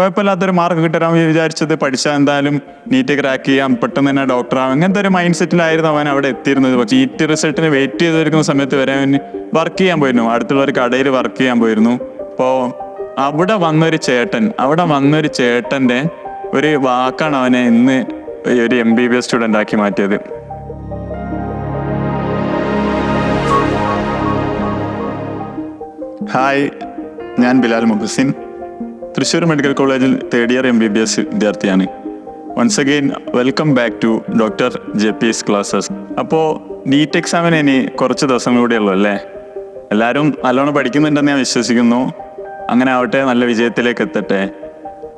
കുഴപ്പമില്ലാത്തൊരു മാർക്ക് കിട്ടാൻ വിചാരിച്ചത് പഠിച്ചാൽ എന്തായാലും നീറ്റ് ക്രാക്ക് ചെയ്യാം പെട്ടെന്ന് തന്നെ ഡോക്ടറാവും അങ്ങനത്തെ ഒരു മൈൻഡ് സെറ്റിലായിരുന്നു അവൻ അവിടെ എത്തിയിരുന്നത്. പക്ഷേ നീറ്റ് റിസൾട്ടിന് വെയിറ്റ് ചെയ്തിരിക്കുന്ന സമയത്ത് വരെ അവൻ വർക്ക് ചെയ്യാൻ പോയിരുന്നു. അടുത്തുള്ള ഒരു കടയിൽ വർക്ക് ചെയ്യാൻ പോയിരുന്നു. അപ്പോൾ അവിടെ വന്നൊരു ചേട്ടൻ അവിടെ വന്നൊരു ചേട്ടന്റെ ഒരു വാക്കാണ് അവനെ ഇന്ന് ഒരു M B B S student ആക്കി മാറ്റിയത്. ഹായ് ഞാൻ ബിലാൽ മുഹസിൻ. തൃശ്ശൂർ മെഡിക്കൽ കോളേജിൽ third year M B B S വിദ്യാർത്ഥിയാണ്. Once again welcome back to doctor J P S classes അപ്പോൾ നീറ്റ് എക്സാമിന് ഇനി കുറച്ച് ദിവസം കൂടെ ഉള്ളൂ അല്ലേ? എല്ലാവരും നല്ലോണം പഠിക്കുന്നുണ്ടെന്ന് ഞാൻ വിശ്വസിക്കുന്നു. അങ്ങനെ ആവട്ടെ നല്ല വിജയത്തിലേക്ക് എത്തട്ടെ.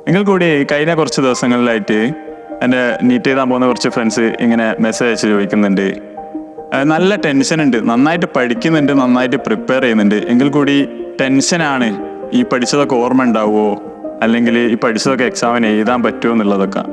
നിങ്ങൾ കൂടി കഴിഞ്ഞ കുറച്ച് ദിവസങ്ങളിലായിട്ട് എന്റെ നീറ്റ് എഴുതാൻ പോകുന്ന കുറച്ച് ഫ്രണ്ട്സ് ഇങ്ങനെ മെസ്സേജ് അയച്ച് ചോദിക്കുന്നുണ്ട്. നല്ല ടെൻഷൻ ഉണ്ട്. നന്നായിട്ട് പഠിക്കുന്നുണ്ട് നന്നായിട്ട് പ്രിപ്പയർ ചെയ്യുന്നുണ്ട്. എങ്കിൽ കൂടി ടെൻഷനാണ് ഈ പഠിച്ചതൊക്കെ ഓർമ്മ ഉണ്ടാവുമോ? അല്ലെങ്കിൽ ഈ പഠിച്ചതൊക്കെ എക്സാമിന് എഴുതാൻ പറ്റുമോ എന്നുള്ളതൊക്കെ?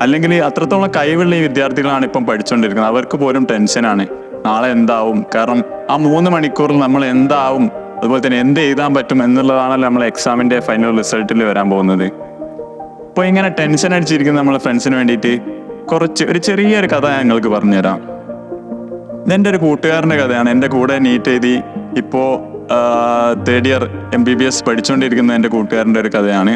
അല്ലെങ്കിൽ അത്രത്തോളം കഴിവുള്ള ഈ വിദ്യാർത്ഥികളാണ് ഇപ്പം പഠിച്ചുകൊണ്ടിരിക്കുന്നത് അവർക്ക് പോലും ടെൻഷനാണ് നാളെ എന്താവും? കാരണം ആ മൂന്ന് മണിക്കൂറിൽ നമ്മൾ എന്താവും? അതുപോലെ തന്നെ എന്ത് എഴുതാൻ പറ്റും എന്നുള്ളതാണല്ലോ നമ്മൾ എക്സാമിന്റെ ഫൈനൽ റിസൾട്ടിൽ വരാൻ പോകുന്നത്. ഇപ്പോൾ ഇങ്ങനെ ടെൻഷൻ അടിച്ചിരിക്കുന്ന നമ്മളെ ഫ്രണ്ട്സിന് വേണ്ടിയിട്ട് കുറച്ച് ഒരു ചെറിയൊരു കഥ ഞാൻ നിങ്ങൾക്ക് പറഞ്ഞുതരാം. ഇതെന്റെ ഒരു കൂട്ടുകാരന്റെ കഥയാണ്. എന്റെ കൂടെ നീറ്റ് എഴുതി ഇപ്പോൾ third year M B B S പഠിച്ചുകൊണ്ടിരിക്കുന്ന എന്റെ കൂട്ടുകാരന്റെ ഒരു കഥയാണ്.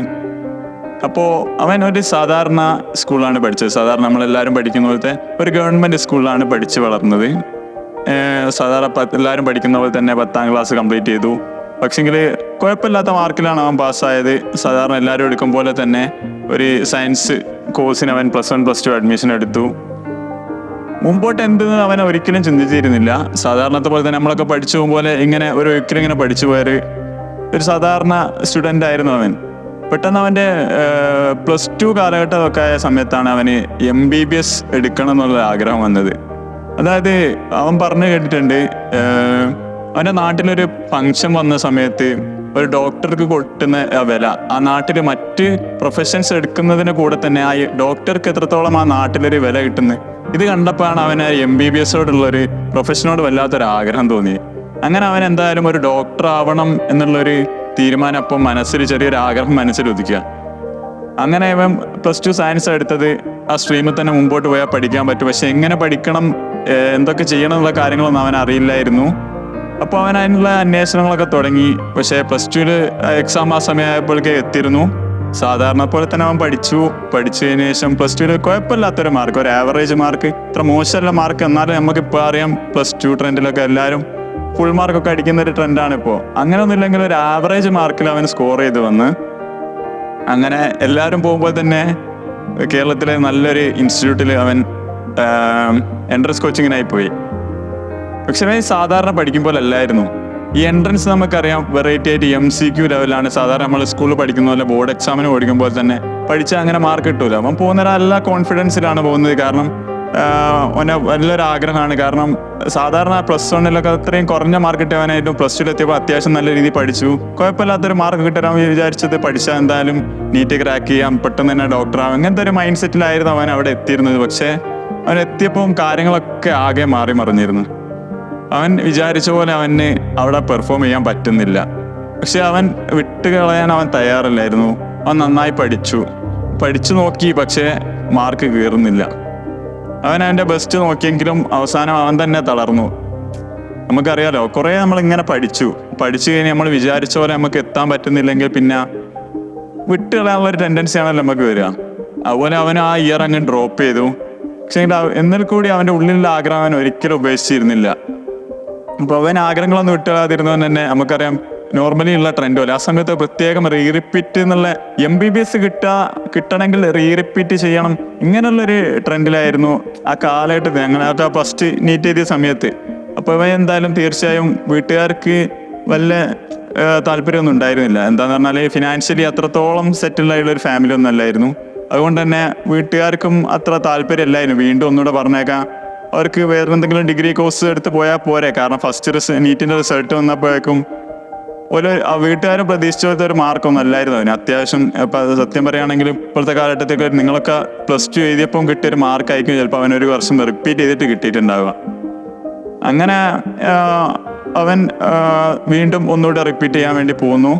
അപ്പോൾ അവൻ ഒരു സാധാരണ സ്കൂളിലാണ് പഠിച്ചത്. സാധാരണ നമ്മളെല്ലാവരും പഠിക്കുന്ന പോലത്തെ ഒരു ഗവൺമെന്റ് സ്കൂളിലാണ് പഠിച്ചു വളർന്നത്. സാധാരണ എല്ലാവരും പഠിക്കുന്ന പോലെ തന്നെ പത്താം ക്ലാസ് കംപ്ലീറ്റ് ചെയ്തു. പക്ഷെങ്കിൽ കുഴപ്പമില്ലാത്ത മാർക്കിലാണ് അവൻ പാസ്സായത്. സാധാരണ എല്ലാവരും എടുക്കും പോലെ തന്നെ ഒരു സയൻസ് കോഴ്സിന് അവൻ plus one plus two admission എടുത്തു. മുമ്പോട്ട് എന്തെന്ന് അവൻ ഒരിക്കലും ചിന്തിച്ചിരുന്നില്ല. സാധാരണത്തെ പോലെ തന്നെ നമ്മളൊക്കെ പഠിച്ചു പോലെ ഇങ്ങനെ ഒരു ഒരിക്കലും ഇങ്ങനെ പഠിച്ചു പോയൊരു ഒരു സാധാരണ സ്റ്റുഡന്റ് ആയിരുന്നു അവൻ. പെട്ടെന്ന് അവന്റെ പ്ലസ് ടു കാലഘട്ടമൊക്കെ ആയ സമയത്താണ് അവന് എം ബി ബി എസ് എടുക്കണം എന്നുള്ള ആഗ്രഹം വന്നത്. അതായത് അവൻ പറഞ്ഞു കേട്ടിട്ടുണ്ട് അവന്റെ നാട്ടിലൊരു ഫങ്ഷൻ വന്ന സമയത്ത് ഒരു ഡോക്ടർക്ക് കൊട്ടുന്ന വില ആ നാട്ടിൽ മറ്റ് പ്രൊഫഷൻസ് എടുക്കുന്നതിന് കൂടെ തന്നെ ആ ഡോക്ടർക്ക് എത്രത്തോളം ആ നാട്ടിലൊരു വില കിട്ടുന്നത് ഇത് കണ്ടപ്പോഴാണ് അവന് എം ബി ബി എസോടുള്ളൊരു പ്രൊഫഷനോട് വല്ലാത്തൊരു ആഗ്രഹം തോന്നി അങ്ങനെ അവൻ എന്തായാലും ഒരു ഡോക്ടർ ആവണം എന്നുള്ളൊരു തീരുമാനം അപ്പം മനസ്സിൽ ചെറിയൊരു ആഗ്രഹം മനസ്സിൽ ഒതുക്കുക അങ്ങനെ അവൻ പ്ലസ് ടു സയൻസ് എടുത്തത് ആ സ്ട്രീമിൽ തന്നെ മുമ്പോട്ട് പോയാൽ പഠിക്കാൻ പറ്റും. പക്ഷെ എങ്ങനെ പഠിക്കണം എന്തൊക്കെ ചെയ്യണം എന്നുള്ള കാര്യങ്ങളൊന്നും അവൻ അറിയില്ലായിരുന്നു. അപ്പോൾ അവൻ അതിനുള്ള അന്വേഷണങ്ങളൊക്കെ തുടങ്ങി. പക്ഷേ പ്ലസ് ടുവിൽ എക്സാം ആ സമയമായപ്പോഴേക്ക് എത്തിയിരുന്നു. സാധാരണ പോലെ തന്നെ അവൻ പഠിച്ചു. പഠിച്ചതിന് ശേഷം പ്ലസ് ടുവിൽ കുഴപ്പമില്ലാത്തൊരു മാർക്ക് ഒരു ആവറേജ് മാർക്ക് ഇത്ര മോശമല്ല മാർക്ക് എന്നാലും നമുക്ക് ഇപ്പോൾ അറിയാം പ്ലസ് ടു ട്രെൻഡിലൊക്കെ എല്ലാവരും ഫുൾ മാർക്കൊക്കെ അടിക്കുന്ന ഒരു ട്രെൻഡാണ് ഇപ്പോൾ അങ്ങനെ ഒന്നുമില്ലെങ്കിൽ ഒരു ആവറേജ് മാർക്കിൽ അവൻ സ്കോർ ചെയ്ത് വന്ന് അങ്ങനെ എല്ലാവരും പോകുമ്പോൾ തന്നെ കേരളത്തിലെ നല്ലൊരു ഇൻസ്റ്റിറ്റ്യൂട്ടിൽ അവൻ എൻട്രൻസ് കോച്ചിങ്ങിനായി പോയി. പക്ഷേ സാധാരണ പഠിക്കുമ്പോൾ അല്ലായിരുന്നു. ഈ എൻട്രൻസ് നമുക്കറിയാം വെറൈറ്റി ആയിട്ട് എം സി ക്യു ലെവലാണ് സാധാരണ നമ്മൾ സ്കൂളിൽ പഠിക്കുന്ന പോലെ ബോർഡ് എക്സാമിന് ഓടിക്കുമ്പോൾ തന്നെ പഠിച്ചാൽ അങ്ങനെ മാർക്ക് കിട്ടൂല. അവൻ പോകുന്ന നല്ല കോൺഫിഡൻസിലാണ് പോകുന്നത്. കാരണം ഒന്നെ വലിയൊരു ആഗ്രഹമാണ്. കാരണം സാധാരണ പ്ലസ് വണ്ണിലൊക്കെ അത്രയും കുറഞ്ഞ മാർക്ക് കിട്ടിയവനായിട്ടും പ്ലസ് ടു എത്തിയപ്പോൾ അത്യാവശ്യം നല്ല രീതിയിൽ പഠിച്ചു. കുഴപ്പമില്ലാത്തൊരു മാർക്ക് കിട്ടാൻ വിചാരിച്ചത് പഠിച്ചാൽ എന്തായാലും നീറ്റ് ക്രാക്ക് ചെയ്യാം പെട്ടെന്ന് തന്നെ ഡോക്ടറാവും അങ്ങനത്തെ ഒരു മൈൻഡ് സെറ്റിലായിരുന്നു അവൻ അവിടെ എത്തിയിരുന്നത്. പക്ഷേ അവൻ എത്തിയപ്പോൾ കാര്യങ്ങളൊക്കെ ആകെ മാറി മറിഞ്ഞിരുന്നു. അവൻ വിചാരിച്ച പോലെ അവന് അവിടെ പെർഫോം ചെയ്യാൻ പറ്റുന്നില്ല. പക്ഷെ അവൻ വിട്ടുകളയാൻ അവൻ തയ്യാറല്ലായിരുന്നു. അവൻ നന്നായി പഠിച്ചു. പഠിച്ചു നോക്കി പക്ഷേ മാർക്ക് കയറുന്നില്ല അവൻ അവന്റെ ബെസ്റ്റ് നോക്കിയെങ്കിലും അവസാനം അവൻ തന്നെ തളർന്നു. നമുക്കറിയാലോ കുറേ നമ്മൾ ഇങ്ങനെ പഠിച്ചു. പഠിച്ചു കഴിഞ്ഞ് നമ്മൾ വിചാരിച്ച പോലെ നമുക്ക് എത്താൻ പറ്റുന്നില്ലെങ്കിൽ പിന്നെ വിട്ടുകളയാനുള്ള ഒരു ടെൻഡൻസി ആണല്ലോ നമുക്ക് വരിക. അതുപോലെ അവൻ ആ ഇയർ അങ്ങ് ഡ്രോപ്പ് ചെയ്തു. പക്ഷേ എന്നാൽ കൂടി അവന്റെ ഉള്ളിലുള്ള ആഗ്രഹം അവൻ ഒരിക്കലും ഉപേക്ഷിച്ചിരുന്നില്ല. അപ്പോൾ അവൻ ആഗ്രഹങ്ങളൊന്നും ഇട്ടാതിരുന്നവൻ തന്നെ നമുക്കറിയാം നോർമലി ഉള്ള ട്രെൻഡ് പോലെ. ആ സമയത്ത് പ്രത്യേകം റീറിപ്പീറ്റ് എന്നുള്ള എം ബി ബി എസ് കിട്ടുക കിട്ടണമെങ്കിൽ റീറിപ്പീറ്റ് ചെയ്യണം. ഇങ്ങനെയുള്ളൊരു ട്രെൻഡിലായിരുന്നു ആ കാലഘട്ടത്തിൽ ഞങ്ങൾ ആ ഫസ്റ്റ് നീറ്റ് ചെയ്ത സമയത്ത്. അപ്പോൾ അവൻ എന്തായാലും തീർച്ചയായും വീട്ടുകാർക്ക് വല്ല താല്പര്യമൊന്നും ഉണ്ടായിരുന്നില്ല. എന്താന്ന് പറഞ്ഞാൽ ഫിനാൻഷ്യലി അത്രത്തോളം സെറ്റിൽഡായുള്ള ഒരു ഫാമിലി ഒന്നും അല്ലായിരുന്നു. അതുകൊണ്ട് തന്നെ വീട്ടുകാർക്കും അത്ര താല്പര്യമില്ലായിരുന്നു. വീണ്ടും ഒന്നുകൂടെ പറഞ്ഞേക്കാം. അവർക്ക് വേറെ എന്തെങ്കിലും ഡിഗ്രി കോഴ്സ് എടുത്ത് പോയാൽ പോരെ. കാരണം ഫസ്റ്റ് റിസ നീറ്റിന്റെ റിസൾട്ട് വന്നപ്പോഴേക്കും ഒരു വീട്ടുകാരും പ്രതീക്ഷിച്ച പോലത്തെ ഒരു മാർക്കൊന്നും അല്ലായിരുന്നു. അതിന് അത്യാവശ്യം ഇപ്പം സത്യം പറയുകയാണെങ്കിൽ ഇപ്പോഴത്തെ കാലഘട്ടത്തിൽ നിങ്ങളൊക്കെ പ്ലസ് ടു എഴുതിയപ്പം കിട്ടിയൊരു മാർക്കായിരിക്കും ചിലപ്പോൾ അവനൊരു വർഷം റിപ്പീറ്റ് ചെയ്തിട്ട് കിട്ടിയിട്ടുണ്ടാവുക. അങ്ങനെ അവൻ വീണ്ടും ഒന്നുകൂടെ റിപ്പീറ്റ് ചെയ്യാൻ വേണ്ടി പോകുന്നു.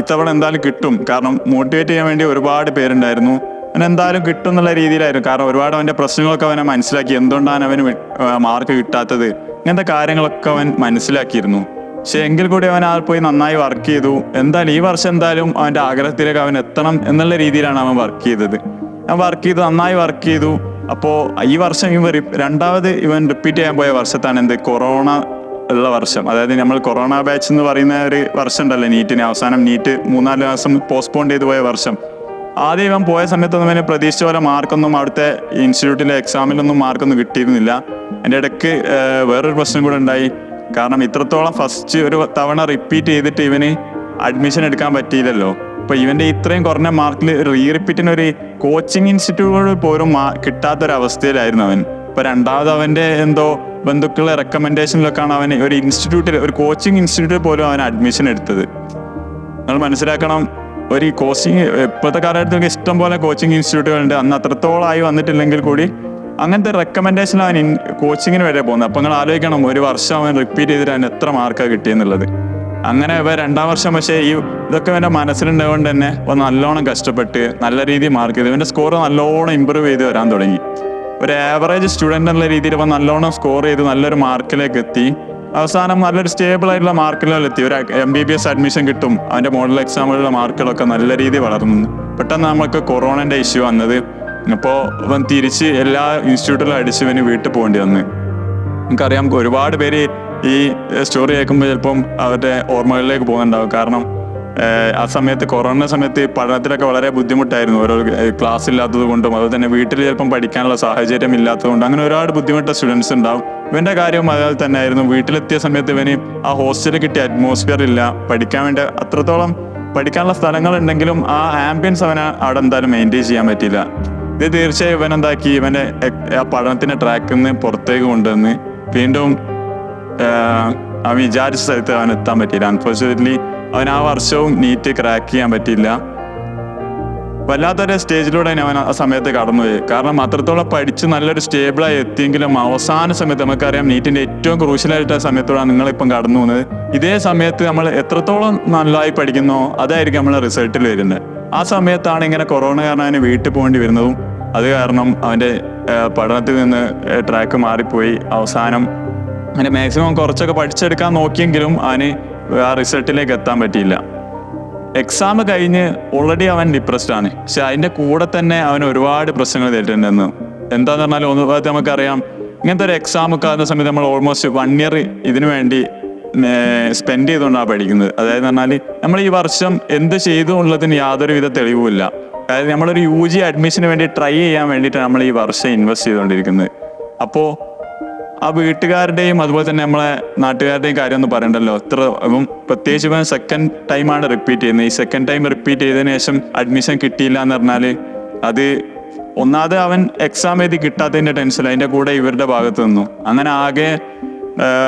ഇത്തവണ എന്തായാലും കിട്ടും. കാരണം മോട്ടിവേറ്റ് ചെയ്യാൻ വേണ്ടി ഒരുപാട് പേരുണ്ടായിരുന്നു. എന്തായാലും കിട്ടും എന്നുള്ള രീതിയിലായിരുന്നു. കാരണം ഒരുപാട് അവന്റെ പ്രശ്നങ്ങളൊക്കെ അവനെ മനസ്സിലാക്കി. എന്തുകൊണ്ടാണ് അവന് മാർക്ക് കിട്ടാത്തത്? ഇങ്ങനത്തെ കാര്യങ്ങളൊക്കെ അവൻ മനസ്സിലാക്കിയിരുന്നു. പക്ഷെ എങ്കിൽ കൂടി അവൻ ആൾ പോയി നന്നായി വർക്ക് ചെയ്തു. എന്തായാലും ഈ വർഷം എന്തായാലും അവന്റെ ആഗ്രഹത്തിലേക്ക് അവൻ എത്തണം എന്നുള്ള രീതിയിലാണ് അവൻ വർക്ക് ചെയ്തത്. അവൻ വർക്ക് ചെയ്തു നന്നായി വർക്ക് ചെയ്തു. അപ്പോൾ ഈ വർഷം ഇവൻ റി- രണ്ടാമത് ഇവൻ റിപ്പീറ്റ് ചെയ്യാൻ പോയ വർഷത്താണ് എന്ത്? കൊറോണ ഉള്ള വർഷം. അതായത് നമ്മൾ കൊറോണ ബാച്ച് എന്ന് പറയുന്ന ഒരു വർഷം ഉണ്ടല്ലോ നീറ്റിന് അവസാനം നീറ്റ് മൂന്നാൽ മാസം പോസ്റ്റ്പോൺ ചെയ്തു പോയ വർഷം. ആദ്യം ഇവൻ പോയ സമയത്തൊന്നും അവന് പ്രതീക്ഷിച്ച പോലെ മാർക്കൊന്നും അവിടുത്തെ ഇൻസ്റ്റിറ്റ്യൂട്ടിലെ എക്സാമിലൊന്നും മാർക്കൊന്നും കിട്ടിയിരുന്നില്ല. എന്റെ ഇടയ്ക്ക് വേറൊരു പ്രശ്നം കൂടെ ഉണ്ടായി. കാരണം ഇത്രത്തോളം ഫസ്റ്റ് ഒരു തവണ റിപ്പീറ്റ് ചെയ്തിട്ട് ഇവന് അഡ്മിഷൻ എടുക്കാൻ പറ്റിയില്ലല്ലോ. അപ്പൊ ഇവന്റെ ഇത്രയും കുറഞ്ഞ മാർക്കിൽ റീ റിപ്പീറ്റിന് ഒരു കോച്ചിങ് ഇൻസ്റ്റിറ്റ്യൂട്ടുകൾ പോലും കിട്ടാത്തൊരവസ്ഥയിലായിരുന്നു അവൻ. ഇപ്പൊ രണ്ടാമത് അവന്റെ എന്തോ ബന്ധുക്കളുടെ റെക്കമെൻഡേഷനിലൊക്കെയാണ് അവൻ ഒരു ഇൻസ്റ്റിറ്റ്യൂട്ടിൽ ഒരു കോച്ചിങ് ഇൻസ്റ്റിറ്റ്യൂട്ടിൽ പോലും അവൻ അഡ്മിഷൻ എടുത്തത്. നമ്മൾ മനസ്സിലാക്കണം ഒരു ഈ കോച്ചിങ് ഇപ്പോഴത്തെ കാലഘട്ടത്തിൽ ഇഷ്ടം പോലെ കോച്ചിങ് ഇൻസ്റ്റിറ്റ്യൂട്ടുകളുണ്ട് അന്ന് അത്രത്തോളമായി വന്നിട്ടില്ലെങ്കിൽ കൂടി അങ്ങനത്തെ ഇൻ- കോച്ചിങ്ങിന് വരെ പോകുന്നത്. അപ്പോൾ നിങ്ങൾ ആലോചിക്കണം ഒരു വർഷം അവൻ റിപ്പീറ്റ് ചെയ്തിട്ട് അവൻ എത്ര മാർക്കാണ് കിട്ടിയെന്നുള്ളത്. അങ്ങനെ ഇവ രണ്ടാം വർഷം പക്ഷേ ഈ ഇതൊക്കെ ഇവന്റെ മനസ്സിലുണ്ടായതുകൊണ്ട് തന്നെ ഒന്ന് നല്ലോണം കഷ്ടപ്പെട്ട് നല്ല രീതിയിൽ മാർക്ക് ചെയ്തു. ഇവന്റെ സ്കോർ നല്ലോണം ഇമ്പ്രൂവ് ചെയ്ത് വരാൻ തുടങ്ങി. ഒരു ആവറേജ് സ്റ്റുഡന്റ് എന്നുള്ള രീതിയിൽ ഇവൻ നല്ലോണം സ്കോർ ചെയ്ത് നല്ലൊരു മാർക്കിലേക്ക് എത്തി. അവസാനം നല്ലൊരു സ്റ്റേബിൾ ആയിട്ടുള്ള മാർക്കിലെത്തി ഒരു M B B S admission കിട്ടും. അതിന്റെ മോഡൽ എക്സാമുകളിലെ മാർക്കുകളൊക്കെ നല്ല രീതിയിൽ വളർന്നു. പെട്ടെന്ന് നമുക്ക് കൊറോണന്റെ ഇഷ്യൂ വന്നത്. അപ്പോൾ അവൻ തിരിച്ച് എല്ലാ ഇൻസ്റ്റിറ്റ്യൂട്ടിലും അടിച്ച് ഇവന് വീട്ടിൽ പോകേണ്ടി വന്ന്. നമുക്കറിയാം ഒരുപാട് പേര് ഈ സ്റ്റോറി കേൾക്കുമ്പോൾ ചിലപ്പം അവരുടെ ഓർമ്മകളിലേക്ക് പോകുന്നുണ്ടാവും. കാരണം ആ സമയത്ത് കൊറോണ സമയത്ത് പഠനത്തിലൊക്കെ വളരെ ബുദ്ധിമുട്ടായിരുന്നു. ഓരോ ക്ലാസ് ഇല്ലാത്തത് കൊണ്ടും അതുപോലെ തന്നെ വീട്ടിൽ ചിലപ്പം പഠിക്കാനുള്ള സാഹചര്യം ഇല്ലാത്തത് കൊണ്ടും അങ്ങനെ ഒരുപാട് ബുദ്ധിമുട്ട സ്റ്റുഡൻസ് ഉണ്ടാവും. ഇവന്റെ കാര്യവും അതുപോലെ തന്നെ ആയിരുന്നു വീട്ടിലെത്തിയ സമയത്ത് ഇവന് ആ ഹോസ്റ്റലിൽ കിട്ടിയ അറ്റ്മോസ്ഫിയർ ഇല്ല. പഠിക്കാൻ വേണ്ടി അത്രത്തോളം പഠിക്കാനുള്ള സ്ഥലങ്ങൾ ഉണ്ടെങ്കിലും ആ ആംബിയൻസ് അവന് അവിടെ എന്തായാലും മെയിന്റെയിൻ ചെയ്യാൻ പറ്റിയില്ല. ഇത് തീർച്ചയായും ഇവൻ എന്താക്കി? ഇവന്റെ ആ പഠനത്തിന്റെ ട്രാക്കിൽ നിന്ന് പുറത്തേക്ക് കൊണ്ടുവന്ന് വീണ്ടും അവൻ വിചാരിച്ച സ്ഥലത്ത് അവൻ എത്താൻ പറ്റിയില്ല. അൺഫോർച്ചുനേറ്റ്ലി അവൻ ആ വർഷവും നീറ്റ് ക്രാക്ക് ചെയ്യാൻ പറ്റിയില്ല. വല്ലാത്തൊരു സ്റ്റേജിലൂടെ അവൻ ആ സമയത്ത് കടന്നുപോയി. കാരണം അത്രത്തോളം പഠിച്ച് നല്ലൊരു സ്റ്റേബിളായി എത്തിയെങ്കിലും അവസാന സമയത്ത് നമുക്കറിയാം നീറ്റിന്റെ ഏറ്റവും ക്രൂഷ്യലായിട്ട് സമയത്തോടാണ് നിങ്ങളിപ്പം കടന്നു പോകുന്നത്. ഇതേ സമയത്ത് നമ്മൾ എത്രത്തോളം നല്ലതായി പഠിക്കുന്നോ അതായിരിക്കും നമ്മൾ റിസൾട്ടിൽ വരുന്നത്. ആ സമയത്താണ് ഇങ്ങനെ കൊറോണ കാരണം അവന് വീട്ടിൽ പോകേണ്ടി വരുന്നതും അത് കാരണം അവന്റെ പഠനത്തിൽ നിന്ന് ട്രാക്ക് മാറിപ്പോയി. അവസാനം അവന്റെ മാക്സിമം കുറച്ചൊക്കെ പഠിച്ചെടുക്കാൻ നോക്കിയെങ്കിലും അവന് ആ റിസൾട്ടിലേക്ക് എത്താൻ പറ്റിയില്ല. എക്സാം കഴിഞ്ഞ് ഓൾറെഡി അവൻ ഡിപ്രസ്ഡ് ആണ്. പക്ഷെ അതിന്റെ കൂടെ തന്നെ അവൻ ഒരുപാട് പ്രശ്നങ്ങൾ നേരിട്ടുണ്ടെന്ന് എന്താന്ന് പറഞ്ഞാൽ ഒന്ന് ഭാഗത്ത് നമുക്കറിയാം. ഇങ്ങനത്തെ ഒരു എക്സാം ഒക്കെ ആകുന്ന സമയത്ത് നമ്മൾ ഓൾമോസ്റ്റ് വൺ ഇയർ ഇതിനു വേണ്ടി സ്പെൻഡ് ചെയ്തുകൊണ്ടാണ് പഠിക്കുന്നത്. അതായത് പറഞ്ഞാൽ നമ്മൾ ഈ വർഷം എന്ത് ചെയ്തു എന്നുള്ളതിന് യാതൊരുവിധ തെളിവുമില്ല. അതായത് നമ്മളൊരു യു ജി അഡ്മിഷന് വേണ്ടി ട്രൈ ചെയ്യാൻ വേണ്ടിയിട്ടാണ് നമ്മൾ ഈ വർഷം ഇൻവെസ്റ്റ് ചെയ്തുകൊണ്ടിരിക്കുന്നത്. അപ്പോൾ ആ വീട്ടുകാരുടെയും അതുപോലെ തന്നെ നമ്മളെ നാട്ടുകാരുടെയും കാര്യം ഒന്നും പറയണ്ടല്ലോ. ഇത്ര അപ്പം പ്രത്യേകിച്ച് ഇപ്പം സെക്കൻഡ് ടൈമാണ് റിപ്പീറ്റ് ചെയ്യുന്നത്. ഈ സെക്കൻഡ് ടൈം റിപ്പീറ്റ് ചെയ്തതിനു ശേഷം അഡ്മിഷൻ കിട്ടിയില്ല എന്ന് പറഞ്ഞാൽ അത് ഒന്നാമത് അവൻ എക്സാം എഴുതി കിട്ടാത്തതിന്റെ ടെൻഷൻ അതിന്റെ കൂടെ ഇവരുടെ ഭാഗത്ത് നിന്നു. അങ്ങനെ ആകെ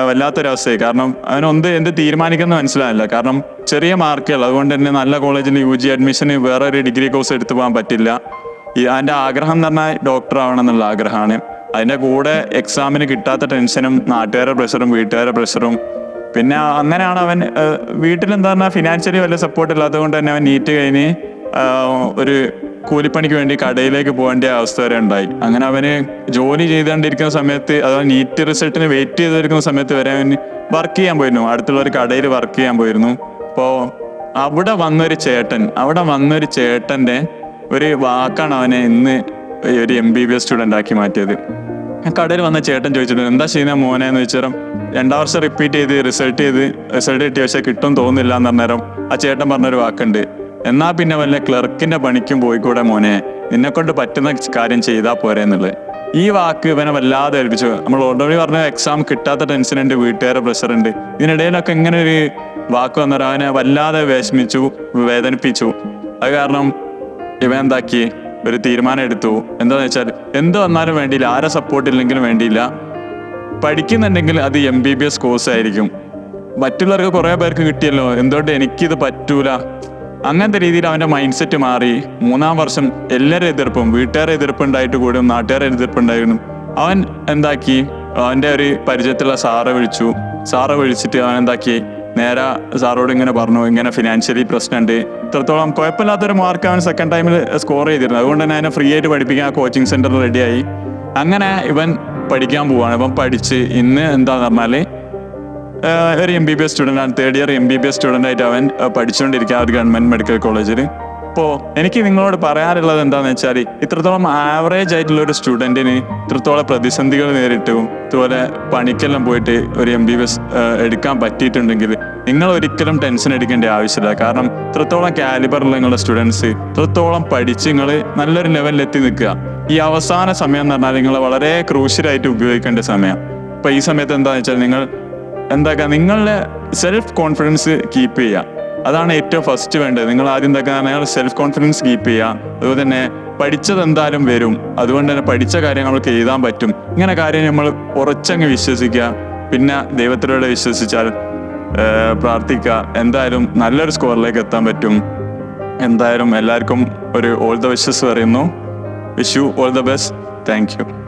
വല്ലാത്തൊരവസ്ഥയായി. കാരണം അവൻ എന്ത് തീരുമാനിക്കുന്ന മനസ്സിലായില്ല. കാരണം ചെറിയ മാർക്കുകൾ അതുകൊണ്ട് തന്നെ നല്ല കോളേജിൽ യു ജി അഡ്മിഷന് വേറെ ഒരു ഡിഗ്രി കോഴ്സ് എടുത്തു പോകാൻ പറ്റില്ല. അതിന്റെ ആഗ്രഹം എന്ന് പറഞ്ഞാൽ ഡോക്ടർ ആവണം എന്നുള്ള ആഗ്രഹമാണ്. അതിന്റെ കൂടെ എക്സാമിന് കിട്ടാത്ത ടെൻഷനും നാട്ടുകാരുടെ പ്രഷറും വീട്ടുകാരുടെ പ്രഷറും പിന്നെ അങ്ങനെയാണ് അവൻ വീട്ടിലെന്താ പറഞ്ഞാൽ ഫിനാൻഷ്യലി വല്ല സപ്പോർട്ട് ഇല്ലാത്തത് കൊണ്ട് തന്നെ അവൻ നീറ്റ് കഴിഞ്ഞ് ഒരു കൂലിപ്പണിക്ക് വേണ്ടി കടയിലേക്ക് പോകേണ്ട അവസ്ഥ വരെ ഉണ്ടായി. അങ്ങനെ അവന് ജോലി ചെയ്തുകൊണ്ടിരിക്കുന്ന സമയത്ത് അഥവാ നീറ്റ് റിസൾട്ടിന് വെയിറ്റ് ചെയ്തിരിക്കുന്ന സമയത്ത് വരെ അവന് വർക്ക് ചെയ്യാൻ പോയിരുന്നു. അടുത്തുള്ള ഒരു കടയിൽ വർക്ക് ചെയ്യാൻ പോയിരുന്നു. അപ്പോൾ അവിടെ വന്നൊരു ചേട്ടൻ അവിടെ വന്നൊരു ചേട്ടന്റെ ഒരു വാക്കാണ് അവനെ ഇന്ന് ഒരു M B B S student ആക്കി മാറ്റിയത്. കടയിൽ വന്ന ചേട്ടൻ ചോദിച്ചിട്ടുണ്ട് എന്താ ചെയ്യുന്ന മോനെ? എന്ന് ചോദിച്ചാൽ രണ്ടാം വർഷം റിപ്പീറ്റ് ചെയ്ത് റിസൾട്ട് ചെയ്ത് റിസൾട്ട് കിട്ടിയ പക്ഷേ കിട്ടും തോന്നുന്നില്ല എന്ന് പറഞ്ഞേരം ആ ചേട്ടൻ പറഞ്ഞൊരു വാക്കുണ്ട്. എന്നാൽ പിന്നെ വല്ല ക്ലർക്കിന്റെ പണിക്കും പോയിക്കൂടെ മോനെ? നിന്നെ കൊണ്ട് പറ്റുന്ന കാര്യം ചെയ്താൽ പോരെ എന്നുള്ളത്. ഈ വാക്ക് ഇവനെ വല്ലാതെ ഏൽപ്പിച്ചു. നമ്മൾ ഓൾറെഡി പറഞ്ഞ എക്സാം കിട്ടാത്ത ടെൻഷൻ ഉണ്ട് വീട്ടുകാരെ പ്രഷർ ഉണ്ട്. ഇതിനിടയിലൊക്കെ ഇങ്ങനെ ഒരു വാക്ക് വന്നാൽ അവനെ വല്ലാതെ വിഷമിച്ചു വേദനിപ്പിച്ചു. അത് കാരണം ഇവൻ എന്താക്കി? ഒരു തീരുമാനം എടുത്തു എന്താന്ന് വെച്ചാൽ എന്ത് വന്നാലും വേണ്ടിയില്ല ആരെ സപ്പോർട്ട് ഇല്ലെങ്കിലും വേണ്ടിയില്ല. പഠിക്കുന്നുണ്ടെങ്കിൽ അത് M B B S course ആയിരിക്കും. മറ്റുള്ളവർക്ക് കുറേ പേർക്ക് കിട്ടിയല്ലോ എന്തുകൊണ്ട് എനിക്കിത് പറ്റൂല? അങ്ങനത്തെ രീതിയിൽ അവന്റെ മൈൻഡ് സെറ്റ് മാറി. മൂന്നാം വർഷം എല്ലാവരും എതിർപ്പും വീട്ടുകാരെ എതിർപ്പുണ്ടായിട്ട് കൂടും നാട്ടുകാരെ എതിർപ്പുണ്ടായിരുന്നു അവൻ എന്താക്കി? അവന്റെ ഒരു പരിചയത്തിലുള്ള സാറെ വിളിച്ചു. സാറെ വിളിച്ചിട്ട് അവൻ എന്താക്കി? നേരെ സാറോട് ഇങ്ങനെ പറഞ്ഞു ഇങ്ങനെ ഫിനാൻഷ്യലി പ്രശ്നമുണ്ട് ഇത്രത്തോളം കുഴപ്പമില്ലാത്തൊരു മാർക്ക് അവൻ സെക്കൻഡ് ടൈമിൽ സ്കോർ ചെയ്തിരുന്നു അതുകൊണ്ട് തന്നെ അതിനെ ഫ്രീ ആയിട്ട് പഠിപ്പിക്കാൻ കോച്ചിങ് സെന്റർ റെഡിയായി അങ്ങനെ ഇവൻ പഠിക്കാൻ പോവാണ്. ഇവൻ പഠിച്ച് ഇന്ന് എന്താന്ന് പറഞ്ഞാൽ ഒരു M B B S student ആണ്. Third year M B B S student ആയിട്ട് അവൻ പഠിച്ചുകൊണ്ടിരിക്കുക ഒരു ഗവൺമെന്റ് മെഡിക്കൽ കോളേജിൽ അപ്പോൾ എനിക്ക് നിങ്ങളോട് പറയാറുള്ളത് എന്താണെന്ന് വെച്ചാൽ ഇത്രത്തോളം ആവറേജ് ആയിട്ടുള്ള ഒരു സ്റ്റുഡന്റിന് ഇത്രത്തോളം പ്രതിസന്ധികൾ നേരിട്ടും ഇതുപോലെ പണിക്കെല്ലാം പോയിട്ട് ഒരു എം ബി ബി എസ് എടുക്കാൻ പറ്റിയിട്ടുണ്ടെങ്കിൽ നിങ്ങൾ ഒരിക്കലും ടെൻഷൻ എടുക്കേണ്ട ആവശ്യമില്ല. കാരണം ഇത്രത്തോളം കാലിബറുള്ള നിങ്ങളുടെ സ്റ്റുഡൻസ് ഇത്രത്തോളം പഠിച്ച് നിങ്ങൾ നല്ലൊരു ലെവലിൽ എത്തി നിൽക്കുക. ഈ അവസാന സമയം എന്ന് പറഞ്ഞാൽ നിങ്ങൾ വളരെ ക്രൂഷ്യലായിട്ട് ഉപയോഗിക്കേണ്ട സമയം. അപ്പോൾ ഈ സമയത്ത് എന്താണെന്ന് വെച്ചാൽ നിങ്ങൾ എന്താക്കുക നിങ്ങളുടെ സെൽഫ് കോൺഫിഡൻസ് കീപ്പ് ചെയ്യുക. അതാണ് ഏറ്റവും ഫസ്റ്റ് വേണ്ടത്. നിങ്ങൾ ആദ്യം തന്നെ സെൽഫ് കോൺഫിഡൻസ് കീപ്പ് ചെയ്യുക. അതുപോലെ തന്നെ പഠിച്ചത് എന്തായാലും വരും. അതുകൊണ്ട് തന്നെ പഠിച്ച കാര്യം നമുക്ക് എഴുതാൻ പറ്റും. ഇങ്ങനെ കാര്യം നമ്മൾ ഉറച്ചങ്ങ് വിശ്വസിക്കുക. പിന്നെ ദൈവത്തിലൂടെ വിശ്വസിച്ചാൽ പ്രാർത്ഥിക്കുക. എന്തായാലും നല്ലൊരു സ്കോറിലേക്ക് എത്താൻ പറ്റും. എന്തായാലും എല്ലാവർക്കും ഒരു ഓൾ ദ വിഷസ് പറയുന്നു. Wish you all the best thank you